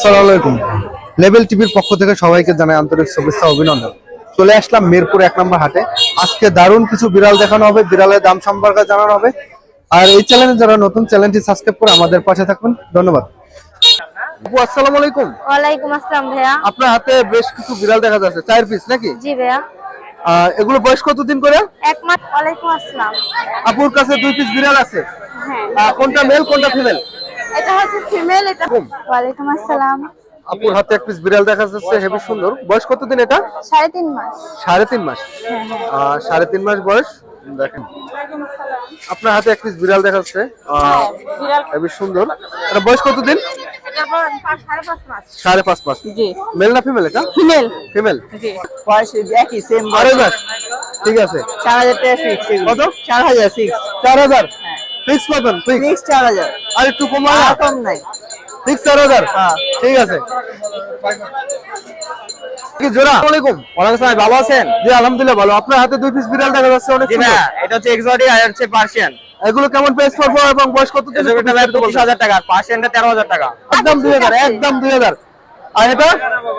আসসালামু আলাইকুম। লেভেল টিভির পক্ষ থেকে সবাইকে জানাই আন্তরিক শুভেচ্ছা অভিনন্দন। চলে আসলাম মিরপুর এক নম্বর হাটে। আজকে দারুণ কিছু বিড়াল দেখানো হবে বিড়ালের দাম সম্পর্কে জানানো হবে। আর এই চ্যানেলে যারা নতুন চ্যানেলটি সাবস্ক্রাইব করে আমাদের পাশে থাকবেন। ধন্যবাদ। আসসালামু আলাইকুম। ওয়ালাইকুম আসসালাম ভাইয়া। আপনার হাতে বেশ কিছু বিড়াল দেখা যাচ্ছে চার পিস নাকি? জি ভাইয়া। এগুলো বয়স কতদিন করে? এক মাস ওয়ালাইকুম আসসালাম। আপুর কাছে দুই পিস বিড়াল আছে। হ্যাঁ। কোনটা মেল কোনটা ফিমেল এটা হচ্ছে ফিমেল এটা ওয়ালাইকুম আসসালাম। আপুর হাতে এক পিস বিড়াল দেখা যাচ্ছে হেবি সুন্দর। বয়স কতদিন এটা? সাড়ে তিন মাস। সাড়ে তিন মাস। সাড়ে তিন মাস বয়স। দেখেন। আপনার হাতে এক পিস বিড়াল হ্যাঁ, বিড়াল হেবি সুন্দর। এটা বয়স কতদিন? সাড়ে পাঁচ মাস। মেল না ফিমেল এটা? ফিমেল ফিমেল বয়স একই সেম মাস ঠিক আছে। চার হাজার টাকা ফিক্স কত? চার হাজার ফিক্স চার হাজার? ফিক্স পাবেন ফিক্স ফিক্স চার হাজার। আর একটু কমা আর কম নাই। ফিক্স চার হাজার? ঠিক আছে। কি জোড়া? আসসালামাইকুম ওয়ালাইকুম আসসালাম ভালো আছেন? জি আলহামদুলিল্লাহ ভালো। আপনার হাতে দুই পিস বিড়াল দেখা যাচ্ছে অনেক সুন্দর। এটা হচ্ছে এক্সোটিক আর হচ্ছে পার্সিয়ান এগুলো কেমন প্রাইস পড়বে এবং বয়স কত দিন? ভাই টাকা পার্সিয়ানটা একদম হাজার আর এটা?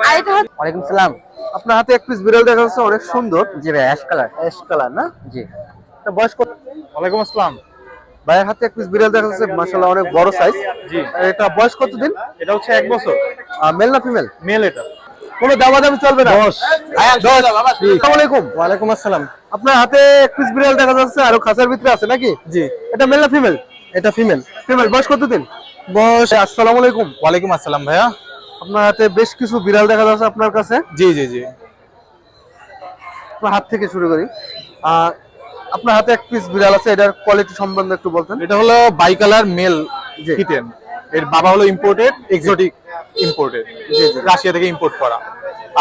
আর এটা ওয়ালাইকুম সালাম। আপনার হাতে এক পিস বিড়াল দেখা যাচ্ছে অনেক সুন্দর। জি ভাই অ্যাশ কালার অ্যাশ কালার না? জি। এটা বয়স কত? ওয়ালাইকুম আসসালাম। ভাইয়ের হাতে এক পিস বিড়াল দেখা যাচ্ছে মাশাআল্লাহ অনেক বড় সাইজ জি। এটা বয়স কত দিন এটা হচ্ছে এক বছর। মেল না ফিমেল মেল এটা। কোনো দামাদামি চলবে না? দশ আসসালামু আলাইকুম। ওয়ালাইকুম আসসালাম। আপনার হাতে এক পিস বিড়াল দেখা যাচ্ছে আর খাঁচার ভিতরে আছে নাকি? জি। এটা মেল না ফিমেল এটা ফিমেল ফিমেল বয়স কত দিন বয়স আসসালামু আলাইকুম। ওয়ালাইকুম আসসালাম ভাইয়া। আপনার হাতে বেশ কিছু বিড়াল দেখা যাচ্ছে আপনার কাছে? জি জি জি। হাত থেকে শুরু করি। আহ, আপনার হাতে এক পিস বিড়াল আছে এটার কোয়ালিটি সম্বন্ধে একটু বলতেন। এটা হলো বাই কালার মেল। কিটেন এর। বাবা হলো ইম্পোর্টেড এক্সোটিক ইম্পোর্টেড রাশিয়া থেকে ইম্পোর্ট করা।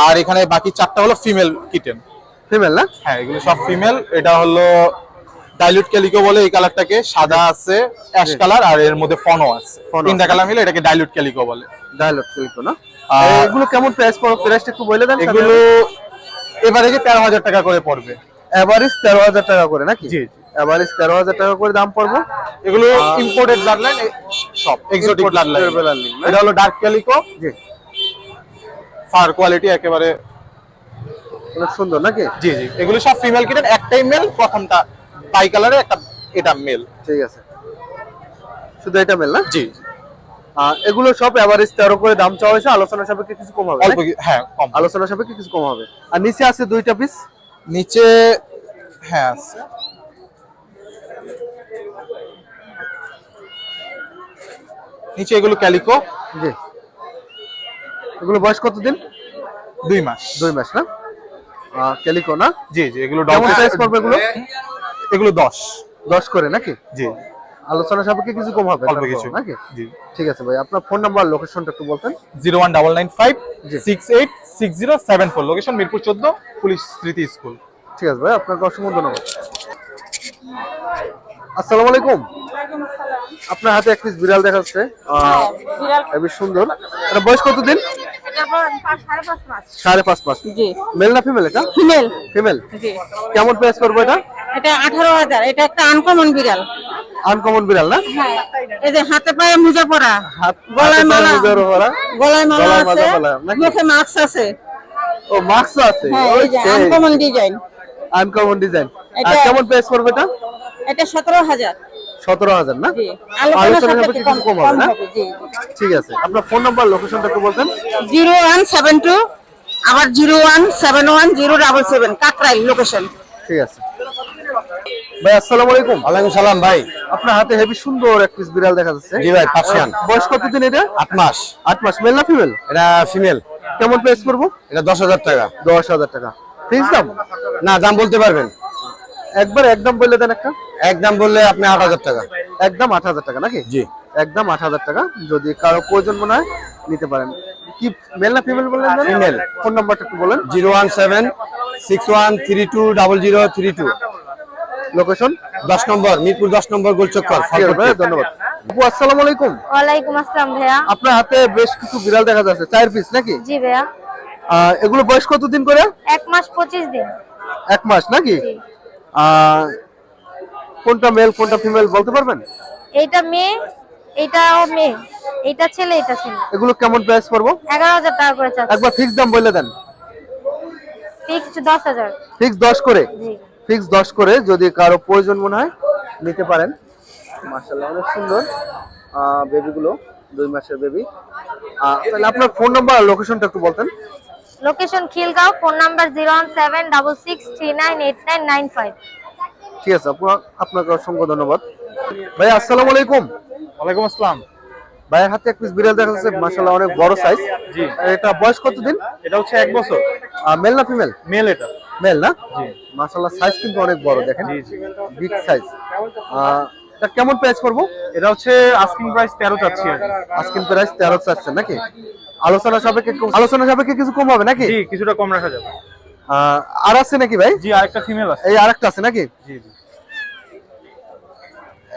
আর এখানে বাকি চারটা হলো ফিমেল কিটেন ফিমেল না? হ্যাঁ এগুলো সব ফিমেল এটা হলো ডাইলুট ক্যালিকো বলে এই কালারটাকে সাদা আছে অ্যাশ কালার আর এর মধ্যে ফনো আছে। ফনো তিনটা কালার মিলে এটাকে ডাইলুট ক্যালিকো বলে। ডায়লগ শিল্প না? এগুলো কেমন প্রাইস পড়বে? প্রাইসটা একটু বলে দেন এগুলো এবারে তেরো হাজার টাকা করে পড়বে। এভারেজ তেরো হাজার টাকা করে নাকি? জি। এভারেজ তেরো হাজার টাকা করে দাম পড়বে। এগুলো ইম্পোর্টেড ব্লাড লাইন সব এক্সোটিক ব্লাড লাইন এটা হলো ডার্ক ক্যালিকো জি। ফার কোয়ালিটি একেবারে অনেক সুন্দর নাকি? জি জি। এগুলো সব ফিমেল কিটেন একটাই মেল প্রথমটা বাই কালারে একটা এটা মেল ঠিক আছে। শুধু এটা মেল না? জি। এগুলো সব এভারেজ তেরো করে দাম চাওয়া হয়েছে আলোচনা সাপেক্ষে কিছু কম হবে হ্যাঁ কম। আলোচনা সাপেক্ষে কিছু কম হবে। আর নিচে আছে দুইটা পিস নিচে হ্যাঁ আছে। নিচে এগুলো ক্যালিকো। জি। এগুলো বয়স কতদিন? দুই মাস। দুই মাস না? ক্যালিকো না? জি জি এগুলো ডবল সাইজ এগুলো? এগুলো দশ। দশ করে নাকি? জি। আলোচনা সাপেক্ষে কিছু কম হবে অল্প কিছু। নাকি? জি। ঠিক আছে ভাই আপনার ফোন নাম্বার লোকেশনটা একটু বলতেন। Zero one double nine five six eight six zero seven four location Mirpur চোদ্দ পুলিশ স্মৃতি স্কুল। ঠিক আছে ভাই আপনাকে অসংখ্য ধন্যবাদ। আসসালামু আলাইকুম। আপনার হাতে এক পিস বিড়াল দেখাচ্ছে। আহ, বিড়াল। হেবি সুন্দর। এটা বয়স কতদিন? সাড়ে পাঁচ মাস। মেল না ফিমেল এটা? ফিমেল ফিমেল কেমন প্রাইস করব এটা? এটা আঠারো হাজার এটা একটা আনকমন বিড়াল। আনকমন বিড়াল না? হ্যাঁ এই যে হাতে পায়ে মোজা পরা গলায় মালা। মোজার ওরা। গলায় মালা আছে? মুখে মাস্ক আছে। ও মাস্ক আছে? হ্যাঁ এই যে আনকমন ডিজাইন আনকমন ডিজাইন আর কেমন প্রাইস পড়বে এটা? এটা সতেরো হাজার। সতেরো হাজার না? আলোচনা কম কিছু কম কম হবে না? জি। ঠিক আছে। আপনার ফোন নাম্বার লোকেশনটা একটু বলতেন। জিরো ওয়ান সেভেন টু আবার zero one seven one zero double seven Kakrail location ঠিক আছে। ভাই আসসালামু আলাইকুম। ওয়ালাইকুম সালাম ভাই। আপনার হাতে হেভি সুন্দর এক পিস বিড়াল দেখা যাচ্ছে। জি ভাই পার্সিয়ান। বয়স কতদিন এটা? 8 মাস। 8 মাস। মেল না ফিমেল এটা ফিমেল কেমন প্রাইস পড়ব? এটা 10000 টাকা। 10000 টাকা। ফিক্স দাম? না দাম বলতে পারবেন। একবার একদম বললে দেন একটা। একদম বললে আপনি 8000 টাকা। একদম 8000 টাকা নাকি? জি। একদম 8000 টাকা। যদি কারও প্রয়োজন মনে হয় নিতে পারেন। কি মেল না ফিমেল বললেন ফিমেল ফোন নাম্বারটা একটু বলেন। 017 61320032 লোকেশন? দশ নম্বর মিরপুর দশ নম্বর গোলচক্কর ধন্যবাদ। আপু আসসালামু আলাইকুম। ওয়ালাইকুম আসসালাম ভাইয়া। আপনার হাতে বেশ কিছু বিড়াল দেখা যাচ্ছে চার পিস নাকি? জি ভাইয়া। এগুলো বয়স কতদিন করে? এক মাস পঁচিশ দিন। এক মাস নাকি? আহ, কোনটা মেল কোনটা ফিমেল বলতে পারবেন? এইটা মেয়ে এটাও মেয়ে এটা ছেলে এটা ছেলে। এগুলো কেমন প্রাইস পড়ব? এগারো হাজার টাকা করে চাচ্ছে। একবার ফিক্স দাম বলে দেন। দশ হাজার। ফিক্স দশ করে? জি। ফিক্স দশ করে যদি কারও প্রয়োজন মনে হয় নিতে পারেন। মার্শাল্লাহ অনেক সুন্দর। বেবিগুলো দুই মাসের বেবি তাহলে আপনার ফোন নাম্বার আর লোকেশনটা একটু বলতেন। Location Khilgaon phone number zero one seven double six three nine eight nine nine five ঠিক আছে আপনার আপনাকে অসংখ্য ধন্যবাদ। ভাই আসসালামু আলাইকুম। ওয়ালাইকুম আসসালাম। ভাইয়ের হাতে এক পিস বিড়াল দেখা যাচ্ছে মার্শাল্লাহ অনেক বড় সাইজ জি। এটা বয়স কতদিন? এটা হচ্ছে এক বছর। মেল না ফিমেল মেল এটা। মেল না? জি। সাইজ কিন্তু অনেক বড় দেখেন। বিগ সাইজ এটা কেমন প্রাইস পড়ব এটা হচ্ছে আস্কিং প্রাইস তেরো চাচ্ছি আর কি। আজকের প্রাইস তেরো চাচ্ছেন নাকি? আলোচনা সাপেক্ষে আলোচনা সাপেক্ষে কিছু কম হবে নাকি? জি কিছুটা কম রাখা যাবে। আর আছে নাকি ভাই? জি আরেকটা ফিমেল আছে। এই আরেকটা আছে নাকি? জি জি।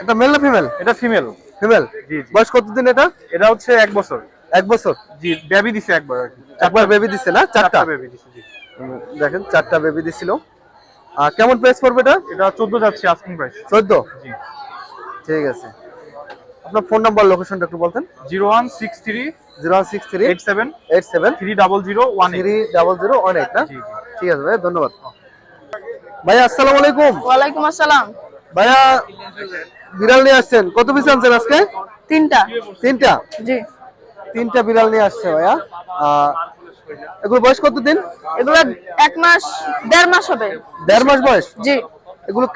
এটা মেল না ফিমেল এটা ফিমেল ফিমেল জি, জি। বয়স কতদিন এটা? এটা হচ্ছে এক বছর। এক বছর? জি বেবি দিছে একবার একবার বেবি দিচ্ছে না? চারটা? বেবি দিছে জি। দেখেন চারটা বেবি দিছিল। আহ, কেমন প্রাইস পড়বে এটা? এটা চোদ্দ যাচ্ছে আস্কিং প্রাইস চোদ্দ? জি। ঠিক আছে। আপনার ফোন নাম্বার লোকেশনটা একটু বলতেন। না। ঠিক আছে ভাই ধন্যবাদ। ভাই আসসালামু আলাইকুম। ওয়ালাইকুম আসসালাম। ভাইয়া বিড়াল নিয়ে আসছেন। কত পিস আনছেন আজকে? তিনটা। তিনটা? জি। তিনটা বিড়াল নিয়ে আসছে ভাইয়া। আহ, এগুলো বয়স কতদিন? এগুলো এক মাস দেড় মাস হবে। দেড় মাস বয়স? জি। এগুলো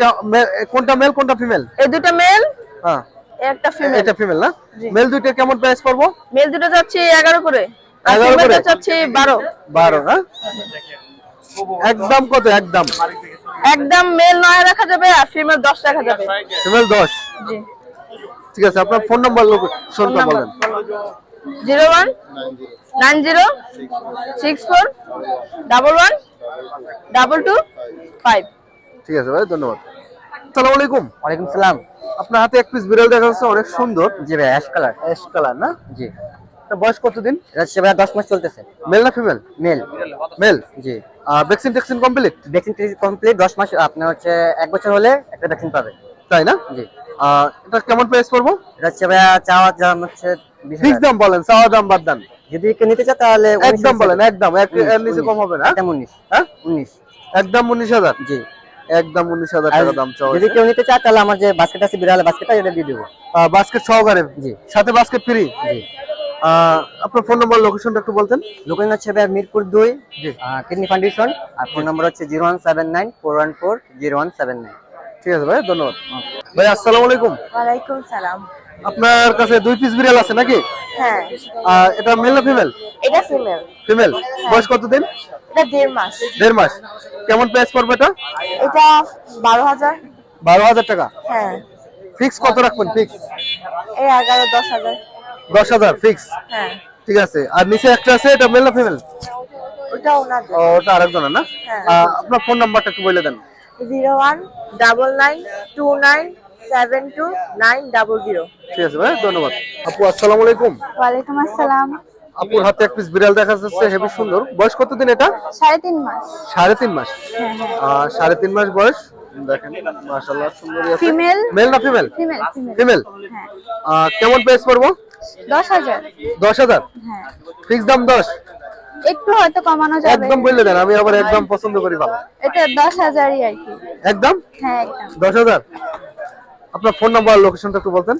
কোনটা মেল কোনটা ফিমেল এই দুটো মেল হ্যাঁ। একটা ফিমেল এটা ফিমেল না? মেল দুইটা কেমন প্রাইস পড়ব? মেল দুটো যাচ্ছে এগারো করে আর 11 করে? যাচ্ছে বারো। বারো না? একদম কত? একদম। একদম মেল নয় রাখা যাবে আর ফিমেল দশ রাখা যাবে। ফিমেল দশ? জি। ঠিক আছে আপনার ফোন নাম্বার লোকেশনটা বলেন। Zero one nine zero six four double one double two five. ঠিক আছে ভাই ধন্যবাদ। আসসালামু আলাইকুম। ওয়ালাইকুম সালাম। আপনার হাতে এক পিস বিড়াল দেখা যাচ্ছে অনেক সুন্দর। জি ভাই অ্যাশ কালার অ্যাশ কালার না? জি। বয়স কতদিন? ভাই দশ মাস চলতেছে। মেল না ফিমেল মেল মেল জি। ভ্যাকসিন ট্যাকসিন কমপ্লিট ভ্যাকসিন কমপ্লিট দশ মাস আপনার হচ্ছে এক বছর হলে একটা ভ্যাকসিন পাবে তাই না? জি। আহ, এটা কেমন প্রাইস পড়ব? এটা হচ্ছে ভাইয়া চাওয়ার দাম হচ্ছে ফিক্স দাম বলেন চাওয়া দাম বাদ দেন। যদি কেউ নিতে চায় তাহলে একদম বলেন একদম। এক এর নিচে কম হবে না? একদম উনিশ। হ্যাঁ? উনিশ। একদম উনিশ হাজার? জি। একদম উনিশ হাজার আর টাকা দাম চাওয়া যদি কেউ নিতে চায় তাহলে আমার যে বাস্কেট আছে বিড়ালের বাস্কেটটা এটা দিয়ে দেবো। বাস্কেট সহকারে? জি। সাথে বাস্কেট ফ্রি জি। আপনার ফোন নাম্বার লোকেশনটা একটু বলতেন। লোকেশন হচ্ছে ভাই মিরপুর দুই জি। কিডনি ফাউন্ডেশন আর ফোন নম্বর হচ্ছে zero one seven nine four one four zero one seven nine. ঠিক আছে ভাই ধন্যবাদ। ভাই আসসালামু আলাইকুম। ওয়ালাইকুম সালাম। আপনার কাছে দুই পিস বিড়াল আছে নাকি? হ্যাঁ। এটা মেল না ফিমেল এটা ফিমেল ফিমেল বয়স কতদিন? এটা দেড় মাস। দেড় মাস। কেমন প্রাইস পড়বে এটা? এটা বারো হাজার। বারো হাজার টাকা? হ্যাঁ। ফিক্স কত রাখবেন? ফিক্স এই এগারো দশ হাজার। দশ হাজার ফিক্স হ্যাঁ। ঠিক আছে। আর নিচে একটা আছে এটা মেল না ফিমেল ওটা ওনার ওটা আরেকজনের না? হ্যাঁ। আপনার ফোন নাম্বারটা একটু বলে দেন। Zero one double nine two nine seven two nine double zero ঠিক আছে ভাই ধন্যবাদ। আপু আসসালামু আলাইকুম। ওয়ালাইকুম আসসালাম। আপুর হাতে এক পিস বিড়াল দেখা যাচ্ছে হেবি সুন্দর। বয়স কতদিন এটা? সাড়ে তিন মাস। সাড়ে তিন মাস। হ্যাঁ হ্যাঁ। সাড়ে তিন মাস বয়স। দেখেন মাশাআল্লাহ সুন্দরী আছে। Female? মেল না ফিমেল ফিমেল ফিমেল ফিমেল কেমন প্রাইস পড়ব? দশ হাজার। দশ হাজার? হ্যাঁ। ফিক্স দাম দশ? একটু হয়তো কমানো যাবে। একদম দেন আমি আবার একদম পছন্দ করি ভালো। এটা দশ হাজারই আর কি। একদম? হ্যাঁ একদম। দশ হাজার? আপনার ফোন নাম্বার লোকেশনটা একটু বলতেন।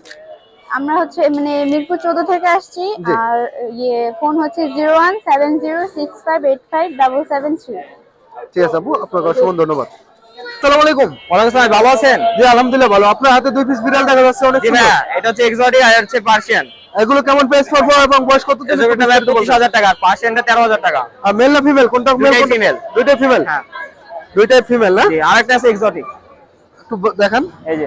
আমরা হচ্ছে মানে মিরপুর চৌদ্দ থেকে আসছি আর ইয়ে ফোন হচ্ছে zero one seven zero six five eight five double seven three ঠিক আছে আপু আপনাকে অসংখ্য ধন্যবাদ। আসসালামু আলাইকুম। ওয়ালাইকুম সালাম ভালো আছেন? জি আলহামদুলিল্লাহ ভালো। আপনার হাতে দুই পিস বিড়াল দেখা যাচ্ছে অনেক সুন্দর। এটা হচ্ছে এক্সোটিক আর হচ্ছে পার্সিয়ান এগুলো কেমন প্রাইস পড়ব এবং বয়স কত দিন? পঁচিশ হাজার টাকা পার্সিয়ানটা তেরো হাজার টাকা। আর মেল না ফিমেল কোনটা মেল দুইটাই female। দুইটাই ফিমেল হ্যাঁ। দুইটাই ফিমেল না? জি আরেকটা আছে এক্সোটিক একটু দেখান। এই যে।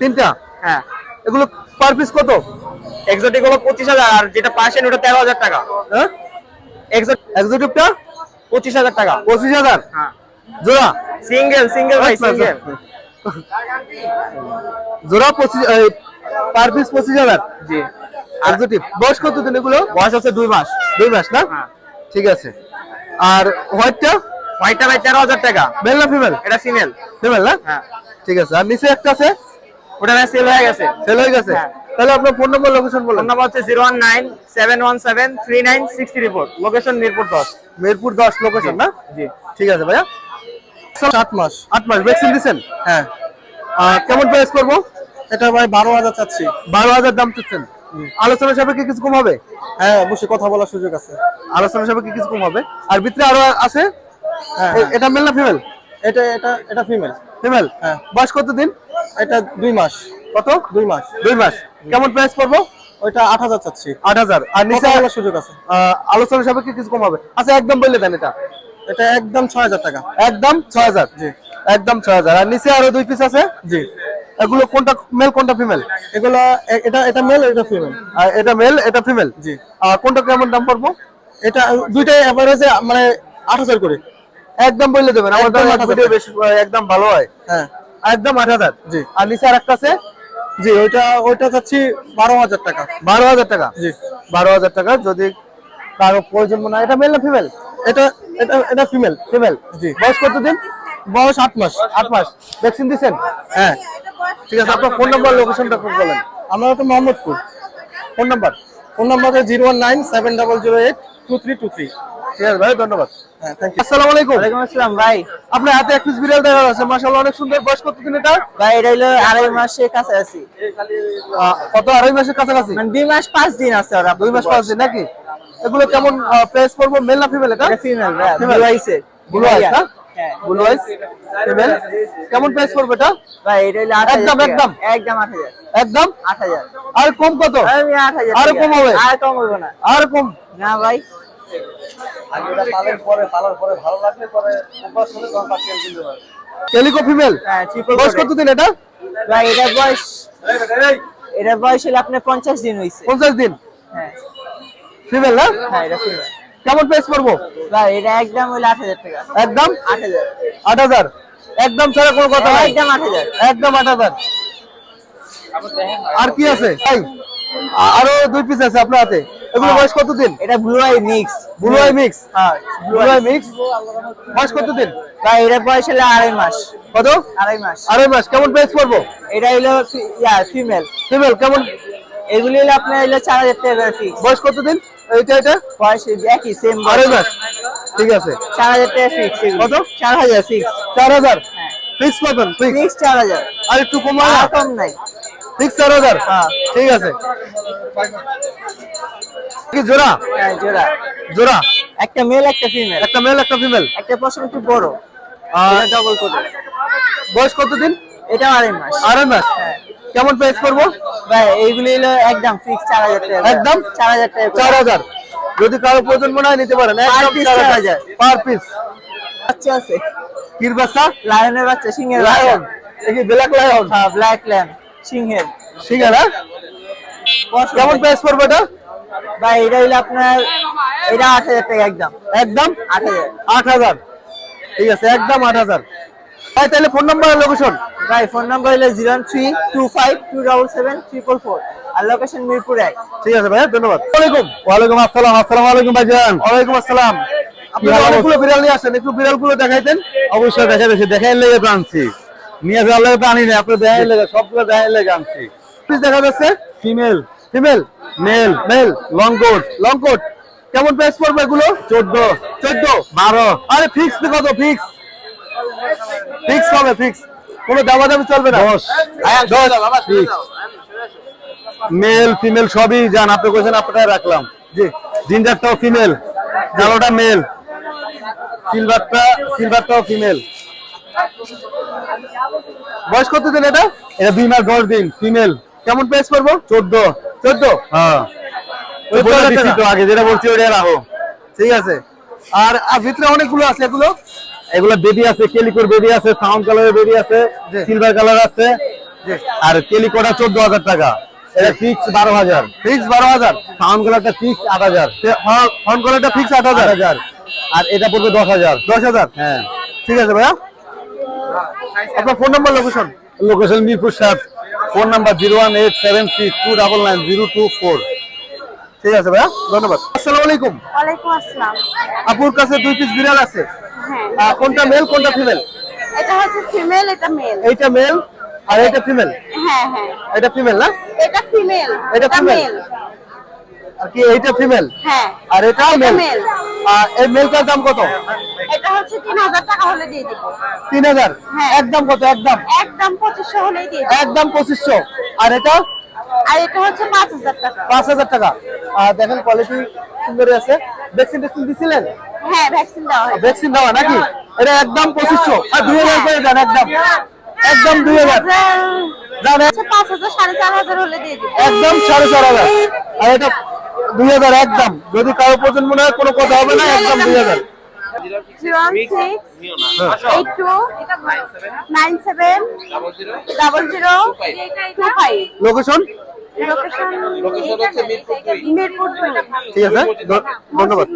তিনটা? হ্যাঁ। এগুলো পার পিস কত? এক্সোটিক হলো পঁচিশ হাজার আর যেটা পার্সিয়ান ওটা তেরো হাজার টাকা। হ্যাঁ? এক্সোটিক এক্সিকিউটিভটা পঁচিশ হাজার টাকা। পঁচিশ হাজার? হ্যাঁ। জোড়া? সিঙ্গেল সিঙ্গেল ভাই আচ্ছা, সিঙ্গেল জোড়া পঁচিশ পার পিস পঁচিশ হাজার? জি। এক্সিকিউটিভ বয়স কত দিন এগুলো? বয়স হচ্ছে দুই মাস। দুই মাস না? হ্যাঁ। ঠিক আছে। আর হোয়াইটটা হোয়াইটটা ভাই তেরো হাজার টাকা। মেল না ফিমেল এটা ফিমেল ফিমেল না? হ্যাঁ। ঠিক আছে আর নিচে একটা আছে? ওটা না সেল হয়ে গেছে। সেল হয়ে গেছে? হ্যাঁ। তাহলে আপনার ফোন নম্বর লোকেশন বলুন। ফোন নাম্বার হচ্ছে zero one nine seven one seven three nine six three four location Mirpur দশ। মিরপুর দশ লোকেশন না? জি। ঠিক আছে ভাইয়া। মাস। আট মাস। ভ্যাকসিন দিচ্ছেন হ্যাঁ। কেমন প্রাইস করব? এটা ভাই বারো হাজার চাচ্ছি। বারো হাজার দাম চাচ্ছেন? আলোচনা সাপেক্ষে কিছু কম হবে? হ্যাঁ অবশ্যই কথা বলার সুযোগ আছে। আলোচনা সাপেক্ষে কিছু কম হবে? আর ভিতরে আরও আছে? এটা মেল না ফিমেল এটা এটা এটা ফিমেল ফিমেল হ্যাঁ। বয়স কত দিন এটা দুই মাস। কত? দুই মাস। দুই মাস। কেমন প্রাইস পড়ব? ওইটা আট হাজার চাচ্ছি। আট হাজার। আর নিচে সুযোগ আছে? আলোচনা সাপেক্ষে কিছু কম হবে। আচ্ছা একদম বললে দেন এটা। এটা একদম ছয় হাজার টাকা। একদম ছয় হাজার? জি। একদম ছয় হাজার। আর নিচে আরও দুই পিস আছে? জি। এগুলো কোনটা মেল কোনটা ফিমেল এগুলো এটা এটা মেল এটা ফিমেল আর এটা মেল এটা ফিমেল জি। আর কোনটা কেমন দাম পড়ব? এটা দুইটাই এভারেজে মানে আট হাজার করে। একদম বললে দেবেন। ভিডিও বেশি একদম ভালো হয়। হ্যাঁ। একদম আট হাজার। জি। আর নিচে আর একটা আছে? জি ওইটা ওইটা চাচ্ছি বারো হাজার টাকা। বারো হাজার টাকা? জি। বারো হাজার টাকা যদি কারও প্রয়োজন মনে হয় এটা মেল না ফিমেল এটা এটা এটা ফিমেল ফিমেল জি। বয়স কত দিন বয়স আট মাস। আট মাস। ভ্যাকসিন দিচ্ছেন হ্যাঁ। ঠিক আছে আপনার ফোন নাম্বার লোকেশনটা খুব বলেন। আমরা তো Mohammadpur. Phone number phone number zero one nine seven double zero eight two three two three. ঠিক আছে ভাই ধন্যবাদ। থ্যাংক ইউ আসসালামু আলাইকুম। ওয়ালাইকুম আসসালাম ভাই। আপনার হাতে এক পিস বিড়াল দেখা যাচ্ছে মাশাআল্লাহ অনেক সুন্দর। বয়স কত দিন এটা? ভাই এটা হলো আড়াই মাসের কাছাকাছি। আহ, কত আড়াই মাসের কাছাকাছি? মানে দুই মাস পাঁচ দিন আছে ওরা। দুই মাস পাঁচ দিন নাকি? এগুলো কেমন প্রাইস পড়ব মেল না ফিমেল এটা? এটা ফিমেল ভাই Female? ব্লু আইসের ব্লু আইস না? হ্যাঁ। ব্লু আইস ফিমেল কেমন প্রাইস পড়বে এটা? ভাই এটা হলো একদম, একদম। একদম আট হাজার। একদম? আট হাজার। আর কম কত? আমি আট হাজার কম হবে? আর কম হবে না। আর কম? না ভাই। ক্যালিকো ফিমেল হ্যাঁ বয়স কত এটা? ভাই এটা বয়স এটা বয়স হলো আপনার পঞ্চাশ দিন হয়েছে পঞ্চাশ দিন? হ্যাঁ। ফিমেল না? হ্যাঁ এটা ফিমেল কেমন প্রাইস পড়ব? ভাই এটা একদম হলো আট হাজার টাকা। একদম? আট হাজার। আট হাজার? একদম ছাড়া কোনো কথা নাই। একদম আট হাজার। একদম আট হাজার। আর কি আছে? তাই আরও দুই পিস আছে আপনার হাতে। এগুলো বয়স কত দিন এটা blue eye mix blue eye mix হ্যাঁ ব্লু আই মিক্স বয়স কত দিন ভাই এটা বয়স হলো আড়াই মাস। কত? আড়াই মাস। আড়াই মাস। কেমন প্রাইস পড়ব? এটা হলো ইয়া ফিমেল ফিমেল কেমন? এগুলি হলো আপনার হলো চার হাজার টাকা ফিক্স বয়স কত দিন এইটা? এটা বয়স একই সেম আড়াই মাস। ঠিক আছে। চার হাজার টাকা ফিক্স কত? চার হাজার ফিক্স চার হাজার? হ্যাঁ। ফিক্স পাবেন ফিক্স চার হাজার। আর একটু কম কম নাই। ফিক্স চার হাজার? হ্যাঁ। ঠিক আছে। কি জোড়া? হ্যাঁ জোড়া। জোড়া? একটা মেল একটা ফিমেল একটা মেল একটা ফিমেল একটা পশম একটু বড়। আর ডবল কোটে বয়স কত দিন এটা আড়াই মাস। আড়াই মাস। হ্যাঁ। কেমন প্রাইস করব ভাই এইগুলি হলো একদম ফিক্স চার হাজার টাকা একদম? চার হাজার টাকা করে। চার হাজার। যদি কারও প্রয়োজন মনে হয় নিতে পারেন। একদম চার হাজার। পার পিস বাচ্চা আছে। কির বাচ্চা লায়নের বাচ্চা। সিংহের লায়ন এই ব্ল্যাক লায়ন হ্যাঁ ব্ল্যাক ল্যাম্প সিংহের ঠিক আছে কেমন প্রাইস পড়বে এটা ভাই এটা আপনার এটা আট হাজার টাকা একদম একদম আট হাজার আট হাজার ঠিক আছে একদম আট হাজার ভাই তাহলে ফোন নাম্বার লোকেশন ভাই ফোন নাম্বার হলো zero three two five two double seven triple four আর লোকেশন মিরপুর এক ঠিক আছে ভাইয়া ধন্যবাদ ওয়ালাইকুম ওয়ালাইকুম আসসালাম আসসালামু আলাইকুম ভাইজান ওয়ালাইকুম আসসালাম আপনি অনেকগুলো বিড়াল নিয়ে আসেন একটু বিড়ালগুলো দেখাইতেন অবশ্যই দেখা বেশি দেখাই লেগে আনছি নিয়ে যাওয়ার লেগে তো আনি না আপনি দেখাই লেগে সবগুলো দেখাই লেগে আনছি। পিস দেখা যাচ্ছে? Female female male male long coat long coat কেমন প্রাইস পড়বে এগুলো? চোদ্দ চোদ্দ বারো। আরে ফিক্স কত? ফিক্স ফিক্স হবে ফিক্স কোনো দাবা দাবি চলবে না? মেল ফিমেল সবই যান আপনি কোথায় আপনারাই রাখলাম। জি জিঞ্জারটাও ফিমেল কালোটা মেল সিলভারটা সিলভারটাও ফিমেল বয়স কত দিন এটা? এটা দুই মাস দশ দিন ফিমেল কেমন প্রাইস পড়ব? চোদ্দ। চোদ্দ? হ্যাঁ। আগে যেটা বলছি ওইটা রাখো। ঠিক আছে। আর আর ভিতরে অনেকগুলো আছে এগুলো? এগুলো বেবি আছে কেলিকোর বেবি আছে সাউন্ড কালারের বেবি আছে সিলভার কালার আছে। আর কেলিকোটা চোদ্দ হাজার টাকা। এটা ফিক্স বারো হাজার। ফিক্স বারো হাজার? সাউন্ড কালারটা ফিক্স আট হাজার। ফিক্স আট হাজার। আর এটা পড়বে দশ হাজার। দশ হাজার? হ্যাঁ। ঠিক আছে ভাইয়া। আপনার phone number location location Mirpur সাত। Phone number zero one eight seven six two double nine zero two four. ঠিক আছে ভাইয়া ধন্যবাদ। আসসালামু আলাইকুম। ওয়ালাইকুম আসসালাম। আপুর কাছে দুই পিস বিড়াল আছে। হ্যাঁ। কোনটা মেল কোনটা ফিমেল এটা হচ্ছে ফিমেল এটা মেল এইটা মেল আর এটা ফিমেল হ্যাঁ হ্যাঁ। এটা ফিমেল না? এটা ফিমেল এটা female? আর কি এইটা ফিমেল হ্যাঁ। আর এটা মেল এই মেলটার দাম কত? এটা হচ্ছে তিন হাজার টাকা হলে দিয়ে দিব। তিন হাজার? হ্যাঁ। একদম কত? একদম একদম পঁচিশশো হলেই দিয়ে একদম পঁচিশশো। আর এটা? আর এটা হচ্ছে পাঁচ হাজার টাকা। পাঁচ হাজার টাকা। আর দেখেন কোয়ালিটি সুন্দরই আছে। ভ্যাকসিন ট্যাকসিন দিছিলেন? হ্যাঁ ভ্যাকসিন হয়েছে। ভ্যাকসিন দেওয়া নাকি? এটা একদম পঁচিশশো। আর দুই হাজার করে দেন একদম একদম দুই হাজার। যান, হচ্ছে পাঁচ হাজার সাড়ে চার হাজার হলে দিয়ে দিব। একদম সাড়ে চার হাজার। আর এটা দুই হাজার একদম। যদি কারও পছন্দ মনে হয় কোনো কথা হবে না একদম দুই হাজার। Zero one six eight two nine seven double zero two five location ঠিক আছে। ধন্যবাদ।